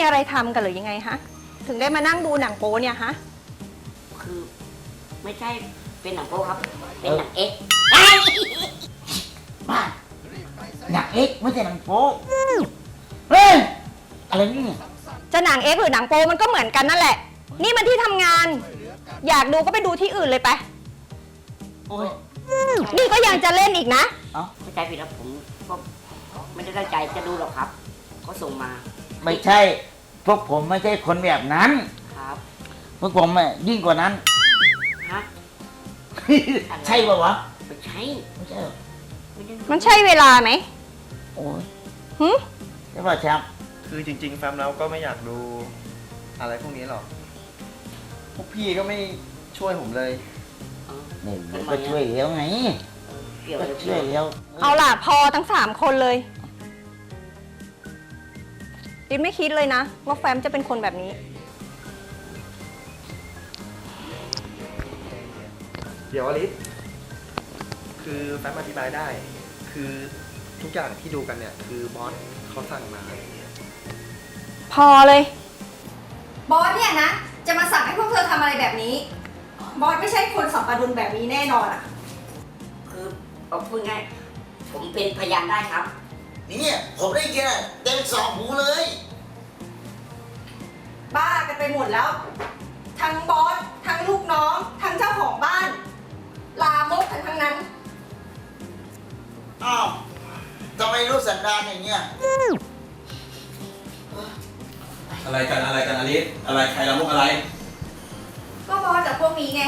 ม่มีอะไรทำกันหรือยังไงฮะ ถึงได้มานั่งดูหนังโป๊เนี่ยฮะ คือ ไม่ใช่เป็นหนังโป๊ครับ เป็นหนังเอ็กซ์บ้าหนังเอ็กซ์ไม่ใช่หนังโป๊เฮ้ย อะไรนี่เนี่ยจะหนังเอ็กซ์หรือหนังโป๊มันก็เหมือนกันนั่นแหละ นี่มันที่ทำงาน อยากดูก็ไปดูที่อื่นเลยไป โอ้ย นี่ก็ยังจะเล่นอีกนะ เอ้าเข้าใจผิดแล้วผมก็ไม่ได้ตั้งใจจะดูหรอกครับเขาส่งมา ไม่ใช่ พวกผมไม่ใช่คนแบบนั้น ครับพวกผมอะยิ่งกว่านั้น ฮะใช่ป่าวะไม่ใช่ไม่ใช่หรอไม่ได้มันใช่เวลาไหมโอ้ยหึใช่ป่ะแชมป์คือจริง ๆ แฟมเราก็ไม่อยากดูอะไรพวกนี้หรอก พวกพี่ก็ไม่ช่วยผมเลยนี่เดี๋ยวก็ช่วยแล้วไงเกี่ยวก็อะไรช่วยแล้ว เอาล่ะพอทั้งสามคนเลย ดินไม่คิดเลยนะ ว่าแฟมจะเป็นคนแบบนี้ เดี๋ยวอลิสคือแฟมอธิบายได้ คือทุกอย่างที่ดูกันเนี่ย คือบอสเขาสั่งมา พอเลย บอสเนี่ยนะ จะมาสั่งให้พวกเธอทำอะไรแบบนี้ บอสไม่ใช่คนสัมปดุลแบบนี้แน่นอนอะคือเอาพูดง่ายผมเป็นพยานได้ครับ เนี่ยผมได้ยินอะเต็มสองหูเลย บ้ากันไปหมดแล้ว ทั้งบอส ทั้งลูกน้อง ทั้งเจ้าของบ้าน ลามกกันทั้งนั้น อ้าวทำไมรู้สันดานอย่างเงี้ยอะไรกันอะไรกันอลิสอะไรใครละมุกอะไร ก็บอสจากพวกนี้ไง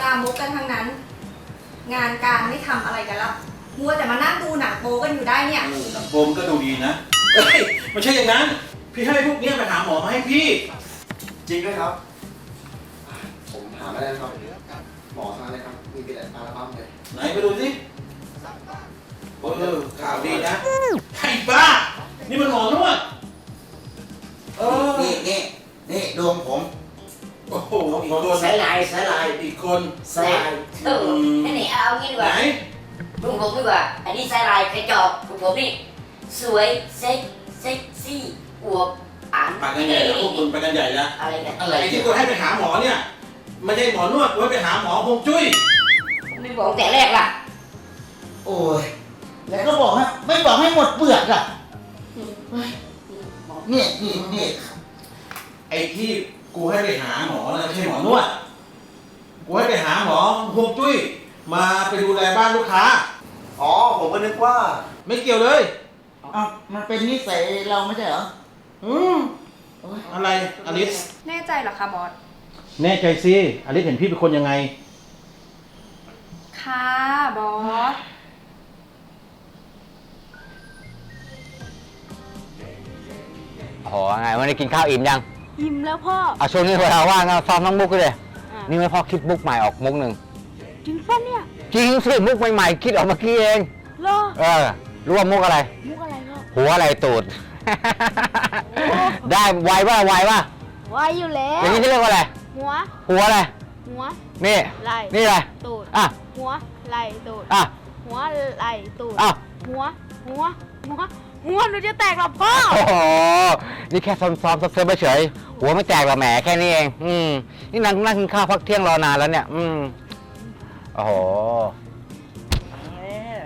ลามกกันทั้งนั้น งานการไม่ทำอะไรกันแล้ว มัวแต่มานั่งดูหนังโป๊กันอยู่ได้เนี่ยหนังโปมก็ดูดีนะเฮ้ยไม่ใช่อย่างนั้น พี่ให้พวกเนี้ยไปหาหมอมาให้พี่ จริงด้วยครับ ผมถามไม่ได้ครับ หมอทางเลยครับ มีเป็นอัลบั้มเลย ไหนไปดูสิเออข่าวดีนะไอ้บ้า นี่มันหมอนวดเออนี่นี่นี่ดวงผมโอ้โหอีกคนสายลายสายลายอีกคน สายลาย เอออันนี้เอางี้ดีกไหน ว่า ลุงผมดีกว่า อันนี้สายลายกระจอกลุงผมนี่สวยเซ็กเซ็กซี่อวบอ่านปากกันใหญ่แล้วพวกคุณไปกันใหญ่แล้วอะไรกันอะไรไอ้เนี่ที่ยกูให้ไปหาหมอเนี่ยไม่ใช่หมอนวดกูให้ไปหาหมอฮวงจุ้ยไม่บอกแต่แรกล่ะ โอ้ยแล้วก็บอกฮะไม่บอกให้หมดเปลือกอะเนี่ยนี่นี่ไอ้ที่กูให้ไปหาหมอนะไม่ใช่หมอนวดกูให้ไปหาหมอฮวงจุ้ยมาไปดูแลบ้านลูกค้า อ๋อ ผมก็นึกว่า ไม่เกี่ยวเลย อ้าวมันเป็นนิสัยเราไม่ใช่เหรออืมอะไรอลิส แน่ใจเหรอคะบอส แน่ใจสิอลิสเห็นพี่เป็นคนยังไง ค่ะบอสโอ้ไงวันนี้กินข้าวอิ่มยัง ยิ้มแล้วพ่อ เอาช่วงนี้เวลาว่างก็ซ้อมน้องมุกก็เลยอะนี่ไม่พ่อคิดมุกใหม่ออกมุกหนึ่ง จริงป่ะเนี่ย จริงสิมุกใหม่ๆคิดออกเมื่อกี้เอง เหรอเออรู้ว่ามุกอะไร มุกอะไรพ่อหัวอะไรตูด ได้ไวป่ะไวป่ะไวอยู่แล้อว ย่างนี้เขาเรียกว่าอะไร หัว หัวอะไร หัว นี่ ไหล่นี่อะไร ตูด อะ หัว ไหล่ตูด อะ หัว ไหล่ตูด อะ หัว หัว หัวอหัวหนูจะแตกหรอพ่อ โอ้โห นี่แค่ซ้อมซ้อมๆเซฟๆเฉยๆหัวไม่แตกหรอกแหมแค่นี้เอง อืม นี่นั่งนั่งกินข้าวพักเที่ยงรอนานแล้วเนี่ย อืม โอ้โห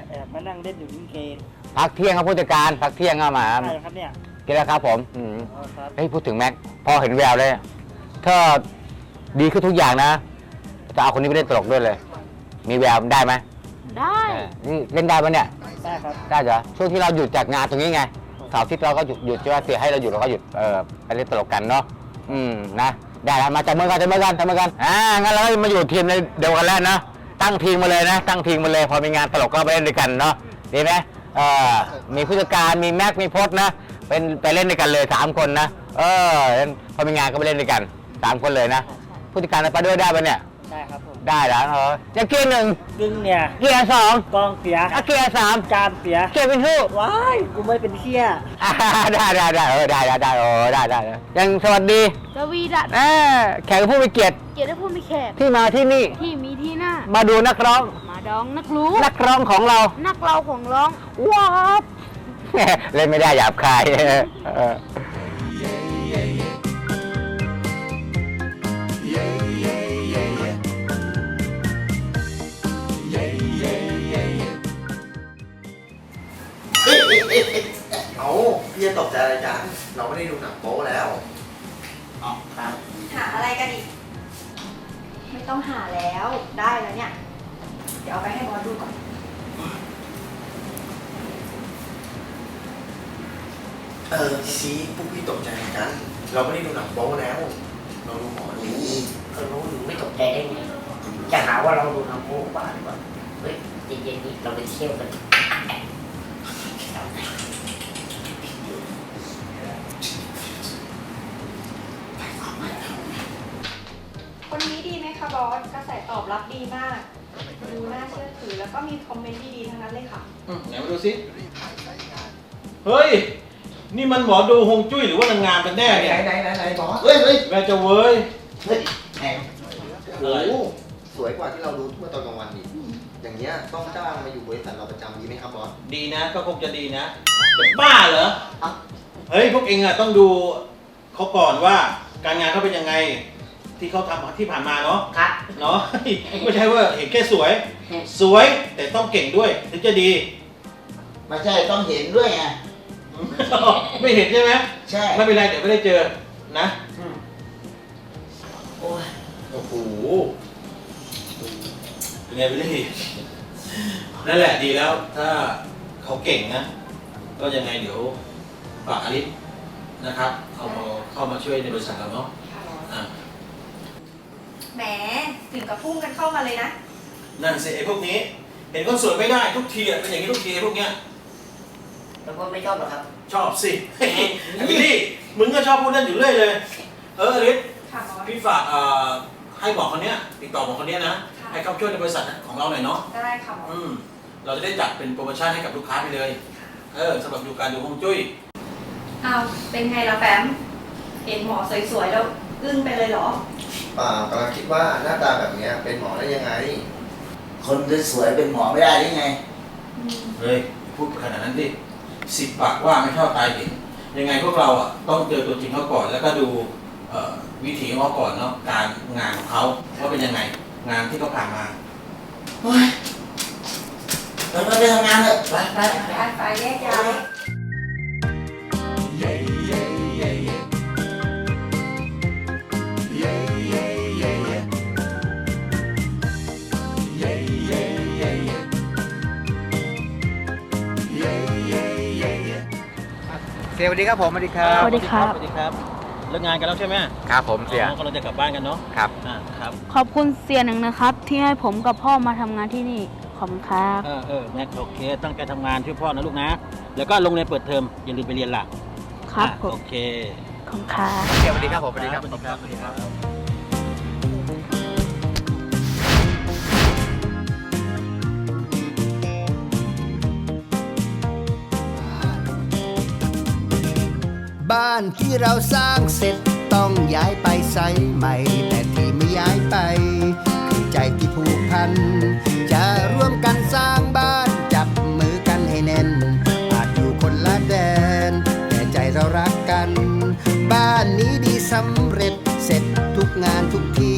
แอบมานั่งเล่นอยู่นี่เกมพักเที่ยงครับผู้จัดการพักเที่ยงก็มาใช่ครับเนี่ยกินแล้วครับผมอืมอ๋อครับเฮ้ยพูดถึงแม็กพอเห็นแววเลยถ้าดีขึ้นทุกอย่างนะจะเอาคนนี้ไปเล่นตลกด้วยเลย มีแววได้ไหมได้เออนี่เล่นได้ปะเนี่ย ได้ครับ ได้เหรอช่วงที่เราหยุดจากงานตรงนี้ไงเสาร์อาทิตย์เราก็หยุดหยุดใช่ไหมเสียให้เราหยุดเราก็หยุดเออไปเล่นตลกกันเนาะอืมนะได้แล้วมาจับมือกันจับมือกันจับมือกันอ่างั้นเราก็มาอยู่ทีมในเดียวกันแล้วนะ ตั้งทีมมาเลยนะ ตั้งทีมมาเลย พอมีงานตลกก็ไปเล่นด้วยกันเนาะดีไหมเออมีผู้จัดการมีแม็กมีพจน์นะเป็นไปเล่นด้วยกันเลยสามคนนะเออเล่นพอมีงานก็ไปเล่นด้วยกันสามคนเลยนะผู้จัดการไปด้วยได้ปะเนี่ยได้ครับผมได้แล้วเออยังเกียร์หนึ่งกึ่งเนี่ยเกียร์สองกองเสียอะเกียร์สามจานเสียเกียร์เป็นผู้ว้ายกูไม่เป็นเที่ยอ่าได้ได้ได้เออได้ได้ได้โอ้ได้ได้ได้ยังสวัสดีสวีดัสเออแขกผู้มีเกียรติเกียรติผู้มีแขกที่มาที่นี่ที่มีที่หน้า มาดูนักร้อง มาดองนักรู้ นักร้องของเรา นักเราของร้องว้าวเล่นไม่ได้หยาบคายเออเอาพี่จะตกใจอะไรกัน เราไม่ได้ดูหนังโป๊แล้ว อ๋อครับ หาอะไรกันอีก ไม่ต้องหาแล้วได้แล้วเนี่ย เดี๋ยวเอาไปให้บอสดูก่อน เออชี้พวกพี่ตกใจเหมือนกัน เราไม่ได้ดูหนังโป๊แล้ว เราดูหมอดูเออรู้อยู่ไม่ตกใจได้ไงจะหาว่าเราดูน้ำโป๊บ้าหรือเปล่าเฮ้ยเย็นๆนี้เราไปเที่ยวกันคนนี้ดีไหม คะบอสกระแสตอบรับดีมาก ดูน่าเชื่อถือแล้วก็มีคอมเมนต์ดีๆทั้งนั้นเลยค่ะ อืมไหนมาดูสิเฮ้ย นี่มันหมอดูฮวงจุ้ยหรือว่านางงามกันแน่ไหนเนี่ย ไหนไหนไหนบอสเฮ้ยเฮ้ยแม่จะเว้ย เฮ้ยแหมโอ้โหสวยกว่าที่เราดูเมื่อตอนกลางวันอีกอย่างเงี้ยต้องจ้างมาอยู่บริษัทเราประจำดีไหมครับบอส ดีนะ ก็คงจะดีนะจะบ้าเหรอเฮ้ย พวกเองอะต้องดูเขาก่อนว่าการงานเขาเป็นยังไง ที่เขาทำที่ผ่านมาเนาะครับ เนาะ ไม่ใช่ว่าเห็นแค่สวย สวยแต่ต้องเก่งด้วยถึงจะดี ไม่ใช่ต้องเห็นด้วยไงไม่เห็นใช่ไหมใช่ไม่เป็นไรเดี๋ยวไม่ได้เจอนะโอ้ยโอ้โหเป็นไงพี่ลี่นั่นแหละดีแล้ว ถ้าเขาเก่งนะ ก็ยังไงเดี๋ยวฝากอลิสนะครับ เข้ามาเข้ามาช่วยในบริษัทเราเนาะอะ แหม ถึงกับพุ่งกันเข้ามาเลยนะ นั่นสิไอ้พวกนี้ เห็นคนสวยไม่ได้ทุกทีอะเป็นอย่างนี้ทุกทีไอ้พวกเนี้ยแล้วก็ไม่ชอบหรอกครับ ชอบสิ ไอ้พี่ลี่มึงก็ชอบพูดนั่นอยู่เรื่อยเลย เอออลิสค่ะบอส พี่ฝากเอ่อให้หมอคนเนี้ยติดต่อหมอคนเนี้ยนะค่ะ ให้เขาช่วยในบริษัทของเราหน่อยเนาะได้ค่ะบอส อืมเราจะได้จัดเป็นโปรโมชั่นให้กับลูกค้าไปเลย เออสำหรับดูการดูฮวงจุ้ยเอาเป็นไงล่ะแฟม เห็นหมอสวยๆแล้ว อึ้งไปเลยเหรอ เปล่ากำลังคิดว่าหน้าตาแบบเนี้ยเป็นหมอได้ยังไง คนสวยๆเป็นหมอไม่ได้ได้ไงเฮ้ยพูดขนาดนั้นดิสิบปากว่าไม่เท่าตายเห็นยังไงพวกเราอะต้องเจอตัวจริงเขาก่อน แล้วก็ดูเอ่อวิถีของเขาก่อนเนาะการงานของเขาว่าเป็นยังไง งานที่เขาผ่านมาเฮ้ยเราไปทำงานเถอะไปไป ไปไปไปแยกย้าย สียสวัสดีครับผมสวัสดีครับสวัสดีครับ สวัสดีครับเลิกงานกันแล้วใช่ไหมครับผมเสียอ๋อกำลังจะกลับบ้านกันเนาะครับอ่าครับขอบคุณเสียหนึ่งนะครับ ที่ให้ผมกับพ่อมาทำงานที่นี่ขอบคุณครับเออเออแม็กโอเคตั้งใจทำงานช่วยพ่อนะลูกนะ แล้วก็ลงเรียนเปิดเทอมอย่าลืมไปเรียนล่ะครับอะผมโอเคขอบคุณครับ เสียสวัสดีครับผมสวัสดีครับ สวัสดีครับ บ้านที่เราสร้างเสร็จต้องย้ายไปใส่ใหม่ แต่ที่ไม่ย้ายไปคือใจที่ผูกพัน จะร่วมกันสร้างบ้านจับมือกันให้แน่น อาจอยู่คนละแดน แต่ใจเรารักกัน บ้านนี้ดีสำเร็จเสร็จทุกงานทุกที